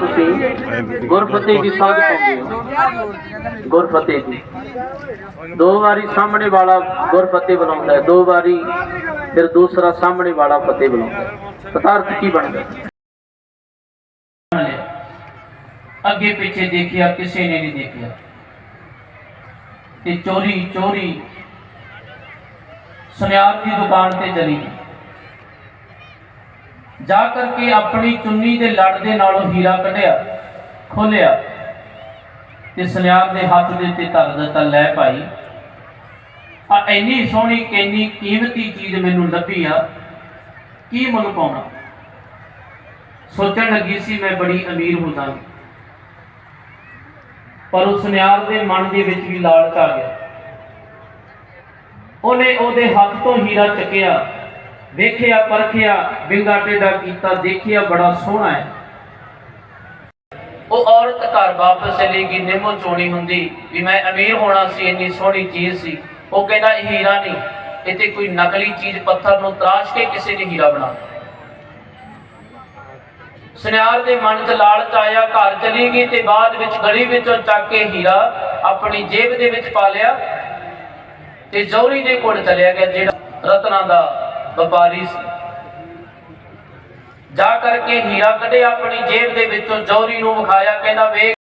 ਤੁਸੀਂ ਗੁਰਫਤਿਹ ਦੀ ਸਾਧ ਪਾਉਂਦੇ ਹੋ। ਗੁਰਫਤਿਹ ਦੀ। ਦੋ ਵਾਰੀ ਸਾਹਮਣੇ ਵਾਲਾ ਗੁਰਫਤਿਹ ਬੁਲਾਉਂਦਾ ਹੈ। ਦੋ ਵਾਰੀ ਫਿਰ ਦੂਸਰਾ ਸਾਹਮਣੇ ਵਾਲਾ ਫਤਿਹ ਬੁਲਾਉਂਦਾ ਹੈ। ਪਦਾਰਥ ਕੀ ਬਣਦਾ ਅੱਗੇ ਪਿੱਛੇ ਦੇਖਿਆ, ਕਿਸੇ ਨੇ ਨਹੀਂ ਦੇਖਿਆ। ਤੇ ਚੋਰੀ ਚੋਰੀ। ਸੁਨਿਆਰ ਦੀ ਦੁਕਾਨ ਤੇ ਚਲੀ ਜਾ ਕਰਕੇ ਆਪਣੀ ਚੁੰਨੀ ਦੇ ਲੜ ਦੇ ਨਾਲੋਂ ਹੀਰਾ ਕੱਢਿਆ ਖੋਲਿਆ ਤੇ ਸੁਨਿਆਰ ਦੇ ਹੱਥ ਦੇ ਉੱਤੇ ਧਰ ਦਿੱਤਾ ਲੈ ਭਾਈ ਆ ਇੰਨੀ ਸੋਹਣੀ ਕਿੰਨੀ ਕੀਮਤੀ ਚੀਜ਼ ਮੈਨੂੰ ਲੱਭੀ ਆ, ਕੀ ਮੁੱਲ ਪਾਉਣਾ? ਸੋਚਣ ਲੱਗੀ ਸੀ ਮੈਂ ਬੜੀ ਅਮੀਰ ਹੋ ਜਾਵਾਂਗੀ। ਪਰ ਉਸ ਸੁਨਿਆਰ ਦੇ ਮਨ ਦੇ ਵਿੱਚ ਵੀ ਲਾਲਚ ਆ ਗਿਆ। ਉਹਨੇ ਉਹਦੇ ਹੱਥ ਤੋਂ ਹੀਰਾ ਚੱਕਿਆ। ਵੇਖਿਆ, ਪਰਖਿਆ, ਵਿੰਗਾ ਟੇਡਾ ਕੀਤਾ, ਦੇਖਿਆ, ਬੜਾ ਸੋਹਣਾ ਹੈ। ਉਹ ਔਰਤ ਘਰ ਵਾਪਸ ਚਲੀ ਗਈ, ਨਿਮੋ ਚੋਣੀ ਹੁੰਦੀ, ਵੀ ਮੈਂ ਅਮੀਰ ਹੋਣਾ ਸੀ, ਇੰਨੀ ਸੋਹਣੀ ਚੀਜ਼ ਸੀ। ਉਹ ਕਹਿੰਦਾ, ਇਹ ਹੀਰਾ ਨਹੀਂ ਇਹ ਕੋਈ ਨਕਲੀ ਚੀਜ਼ ਪੱਥਰ ਨੂੰ ਤਰਾਸ਼ ਕੇ ਕਿਸੇ ਨੇ ਹੀਰਾ ਬਣਾ ਸੁਨਿਆਰ ਦੇ ਮਨ 'ਚ ਲਾਲਚ ਆਇਆ, ਘਰ ਚਲੀ ਗਈ ਤੇ ਬਾਅਦ ਵਿੱਚ ਗਲੀ ਵਿੱਚੋਂ ਚੱਕ ਕੇ ਹੀਰਾ ਆਪਣੀ ਜੇਬ ਦੇ ਵਿੱਚ ਪਾ ਲਿਆ ਤੇ ਜੌਹਰੀ ਦੇ ਕੋਲ ਚਲਿਆ ਗਿਆ, ਜਿਹੜਾ ਰਤਨਾਂ ਦਾ ਵਪਾਰੀ ਸੀ। ਜਾ ਕਰਕੇ ਹੀਰਾ ਕੱਢਿਆ ਆਪਣੀ ਜੇਬ ਦੇ ਵਿੱਚੋਂ, ਜੌਹਰੀ ਨੂੰ ਵਿਖਾਇਆ, ਕਹਿੰਦਾ, ਵੇਖ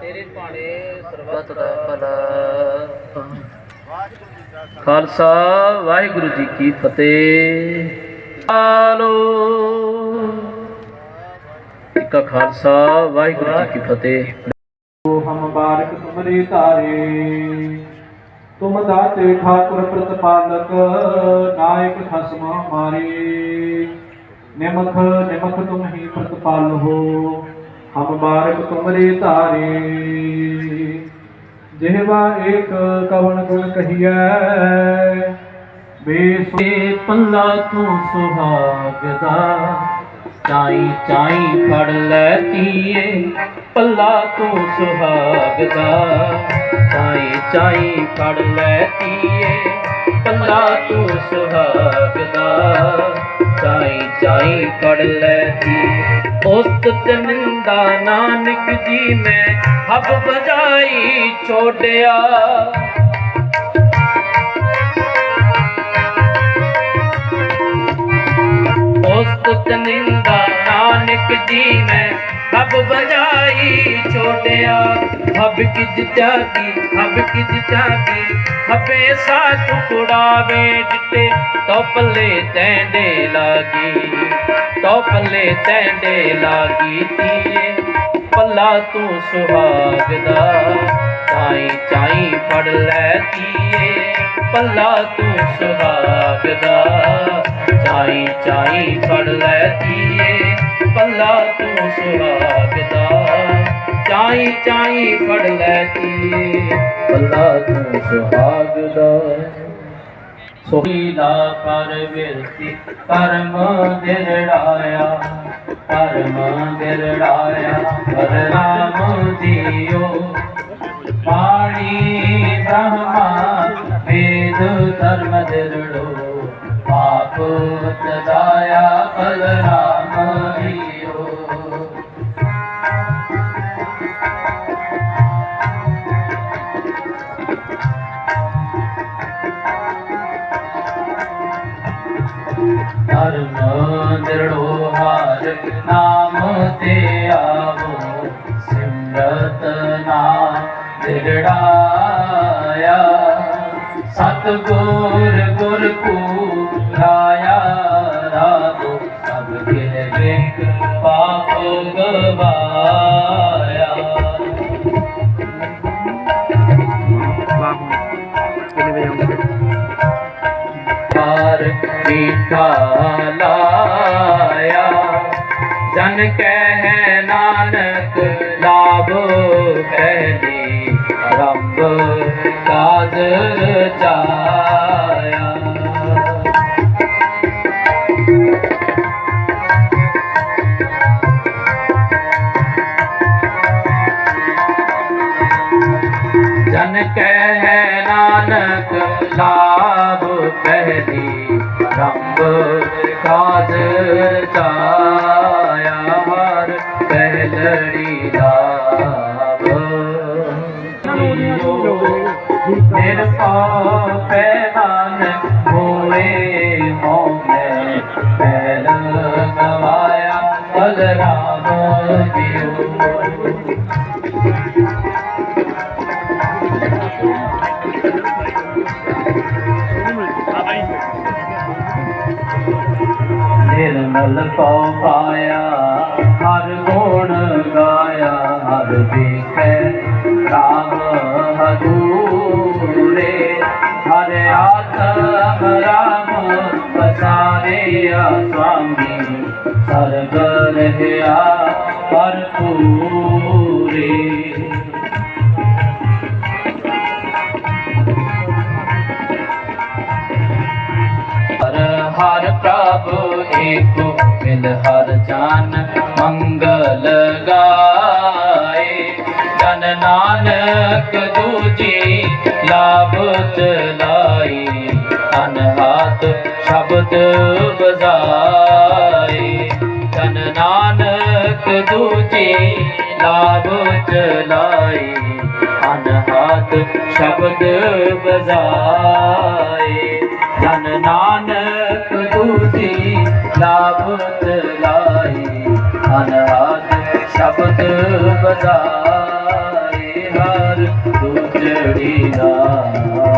ਤੇਰੇ ਭਾਣੇ ਸਰਬੱਤ ਦਾ ਭਲਾ ਖਾਲਸਾ ਵਾਹਿਗੁਰੂ ਜੀ ਕੀ ਫਤਿਹ। ਆਲੋ। ਕਾ ਖਾਲਸਾ ਵਾਹਿਗੁਰੂ ਜੀ ਕੀ ਫਤਿਹ ਹਮ ਬਾਰਕ ਤੁਮਰੇ ਤਾਰੇ ਤੁਮ ਦਾਤੇ ਠਾਕੁਰ ਪ੍ਰਤਪਾਲਕ ਨਾਇਕ ਖਸਮ ਮਾਰੇ ਨਿਮਖ ਨਿਮਖ ਤੁਮ ਹੀ ਪ੍ਰਤਪਾਲ ਹੋ ਹਮ ਬਾਰਕ ਤੁਮਰੇ ਤਾਰੇ ਜਿਹਵਾ ਏਕ ਕਵਣ ਗੁਣ ਕਹੀਐ ਬੇਸੁ ਤੇ ਪੱਲਾ ਤੂੰ ਸੁਹਾਗ ਦਾ ਚਾਈ ਚਾਈ ਫੜ ਲੈ ਧੀਏ, ਪੱਲਾ ਤੂੰ ਸੁਹਾਗ ਦਾ ਚਾਈ ਚਾਈ ਫੜ ਲੈ ਧੀਏ, ਪੱਲਾ ਤੂੰ ਸੁਹਾਗ ਦਾ ਚਾਈ ਚਾਈ ਫੜ ਲੈ ਧੀ ਉਸਤ ਤੇ ਨਾਨਕ ਜੀ ਮੈਂ ਹੱਬ ਬਜਾਈ ਛੋੜਿਆ ਉਸਤ ਨਿੰਦਾ ਨਾਨਕ ਜੀ ਮੈਂ। ਹੱਬ ਬਜਾਈ ਛੋਟਿਆ ਹੱਬ ਕਿਜ ਜਾਗੀ ਹੱਬ ਕਿਜ ਜਾਗੀ ਹੱਬੇ ਸਾ ਟੁਕੜਾਵੇ ਜਿੱਤੇ ਤੋ ਪੱਲੇ ਤੈਂਡੇ ਲਾਗੀ। ਤੋਪਲੇ ਤੈਂਡੇ ਲਾਗੀ ਤੀਏ ਪੱਲਾ ਤੂੰ ਸੁਹਾਗ ਦਾ ਚਾਈ ਚਾਈ ਫੜ ਲੈ ਤੀਏ ਪੱਲਾ ਤੂੰ ਸੁਹਾਗ ਦਾ। ਚਾਈ ਚਾਈ ਫੜ ਲੈ ਧੀਏ, ਪੱਲਾ ਤੂੰ ਸੁਹਾਗ ਦਾ। ਚਾਈ ਚਾਈ ਫੜ ਲੈ ਧੀਏ, ਪੱਲਾ ਤੂੰ ਸੁਹਾਗ ਦਾ। ਸੋਹੀ ਦਾ ਕਰ ਵਿਰਤੀ ਕਰਮ ਦਿਰੜਾਇਆ ਕਰਮ ਦਿਰੜਾਇਆ ਹਰ ਰਾਮ ਜੀਓ। ਪਾਣੀ ਬ੍ਰਹਮਾ સાધુ ધર્મ દિલડો પાપોત દાયા બલરામ હિયો ધર્મ દિલડો હાર નામ તે गोर गुर पूराया रातो सब गिर बिक पाप गवाया पार मीठा लाया जन कह नानक लाभ कहली ਰੱਬ ਕਾਜ ਰਚਾਇਆ ਜਨ ਕਹਿ ਨਾਨਕ ਲਾਭ ਪਹਿਲੀ ਰੰਗ ਕਾਜ ਚਾਇਆ ਨਿਰਮਲ ਕਉ ਪਾਇਆ ਹਰ ਗੁਣ ਗਾਇਆ ਹਰ ਦੇਖੈ ਰਾਮ ਹਦੂਰੇ ਸਰਗ ਰਹਿਆ ਭਰਪੂਰੇ। ਹਰ ਹਰ ਪ੍ਰਭ ਏਕੋ, ਮਿਲ ਹਰ ਜਾਨ ਮੰਗਲ ਗਾਏ। ਜਨ ਨਾਨਕ ਦੂਜੀ ਲਾਭ ਚਲਾਈ ਅਨਹਤ ਸ਼ਬਦ ਦੂਜੀ ਲਾਭ ਚਲਾਈ ਅਨਹਤ ਸ਼ਬਦ ਬਜ਼ਾਏ ਜਨ ਨਾਨਕ ਦੂਜੀ ਲਾਭ ਲਾਈ ਅਨਹਦ ਸ਼ਬਦ ਬਜ਼ਾਏ ਹਰ ਦੂਜੜੀ ਲਾਭ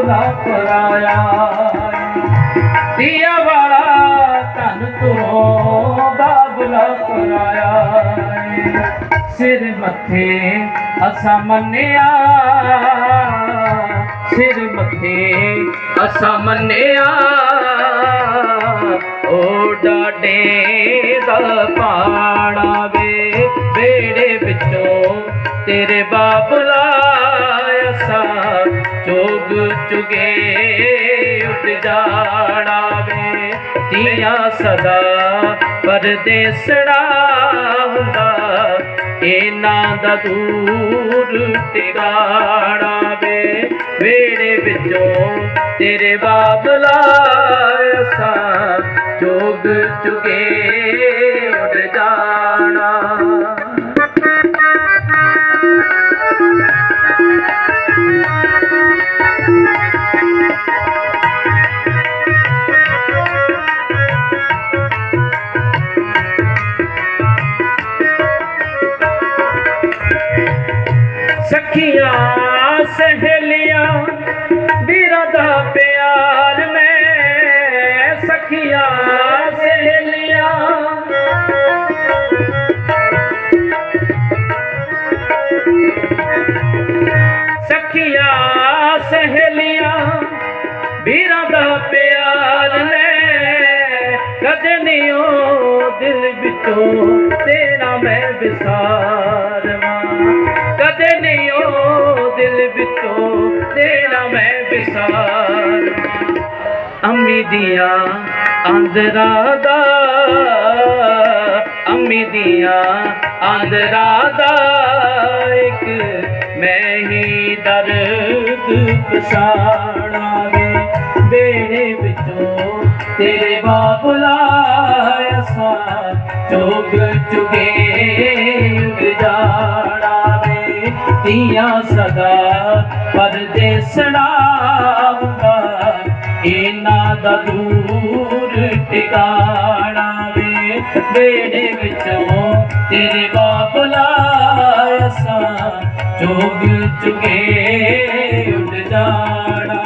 ਬਾਬਲਾ ਪਰਾਇਆ ਧੀਆਂ ਵਾਲਾ ਧਨ ਤੋਂ ਬਾਬਲਾ ਪਰਾਇਆ ਸਿਰ ਮੱਥੇ ਅਸਾਂ ਮੰਨਿਆ। ਸਿਰ ਮੱਥੇ ਅਸਾਂ ਮੰਨਿਆ। ਓ ਡਾਡੇ ਦਾ ਪਾੜਾ ਵੇ, ਬੇੜੇ ਵਿੱਚੋਂ ਤੇਰੇ ਬਾਬਲਾ ਚੋਗ ਚੁਗੇ ਉੱਠ ਜਾਣਾ ਵੇ। ਤੀਆਂ ਸਦਾ ਪਰਦੇਸੜਾ ਹੁੰਦਾ। ਇਹਨਾਂ ਦਾ ਦੂਰ ਟਿਕਾਣਾ ਵੇ। ਵੇੜੇ ਵਿੱਚੋਂ ਤੇਰੇ ਬਾਬਲਾ ਅਸਾਂ ਚੋਗ ਚੁਗੇ ਸਹੇਲੀਆਂ, ਵੀਰਾਂ ਦਾ ਪਿਆਰ ਨੇ ਕਦੇ ਨਹੀਂ ਉਹ ਦਿਲ ਵਿੱਚੋਂ ਤੇਰਾ ਮੈਂ ਵਿਸਾਰਵਾਂ ਕਦੇ ਨਹੀਂ ਉਹ ਦਿਲ ਵਿੱਚੋਂ ਤੇਰਾ ਮੈਂ ਵਿਸਾਰਵਾਂ ਅੰਮੀ ਦੀਆਂ ਆਂਦਰਾਂ ਦਾ, ਅੰਮੀ ਦੀਆਂ ਆਂਦਰਾਂ ਦਾ ਇੱਕ ਮੈਂ ਹੀ ਦਰਦ ਪਛਾਣਾ ਵੇ ਬੇੜੇ ਵਿੱਚੋਂ ਤੇਰੇ ਬਾਬਲਾ ਅਸਾਂ ਚੋਗ ਚੁਗੇ ਉਗ ਜਾਣਾ ਵੇ ਤੀਆਂ ਸਦਾ ਪਰਦੇਸਣਾ ਹੁੰਦਾ। ਇਹਨਾਂ ਦਾ ਦੂਰ ਟਿਕਾਣਾ ਵੇ ਬੇੜੇ ਵਿੱਚੋਂ ਤੇਰੇ ਬਾਬਲਾ ਅਸਾਂ ਚੋਗ ਚੁਗੇ ਉੱਡ ਜਾਣਾ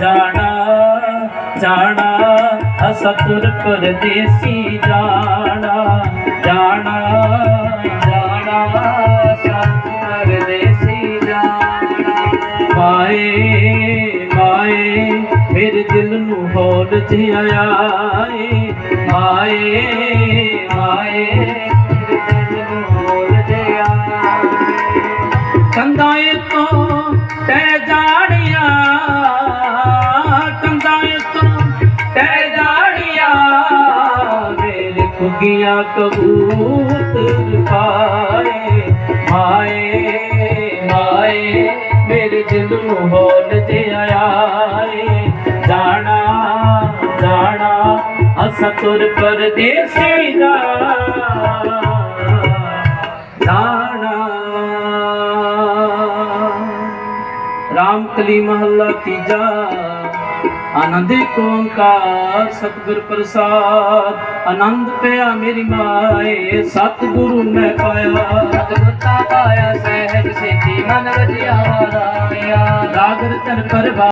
ਜਾਣਾ ਜਾਣਾ ਅਸਾਂ ਤੁਰ ਪਰਦੇਸੀ ਜਾਣਾ ਜਾਣਾ ਜਾਣਾ ਅਸਾਂ ਪਰਦੇਸੀ ਜਾਣਾ। ਮਾਏ ਮਾਏ, ਮੇਰੇ ਦਿਲ ਨੂੰ ਹੌਲ ਜਿਹਾ ਆਏ ਮਾਏ ਮੇਰੇ ਖੁਗੀਆਂ ਕਬੂਤਰ ਪਾਏ ਮਾਏ ਮਾਏ, ਮੇਰੇ ਦਿਲ ਨੂੰ ਹੌਲ ਜਿਹਾ ਆਏ। ਜਾਣਾ ਜਾਣਾ, ਅਸਾਂ ਤੁਰ ਪਰਦੇਸੀ ਦਾ। ਜਾਣਾ। ਰਾਮ ਕਲੀ ਮਹੱਲਾ ਤੀਜਾ। ਆਨੰਦ ਓੰਕਾਰ ਸਤਿਗੁਰ ਪ੍ਰਸਾਦ। ਆਨੰਦ ਪਿਆ ਮੇਰੀ ਮਾਏ ਸਤਿਗੁਰੂ ਮੈਂ ਪਾਇਆ। ਸਤਿਗੁਰਤਾ ਪਾਇਆ ਸਹਿਜ ਸੇਤੀ ਮਨ ਰਜਿਆ ਰਾਇਆ। ਰਾਗਰ ਤਨ ਪਰਵਾ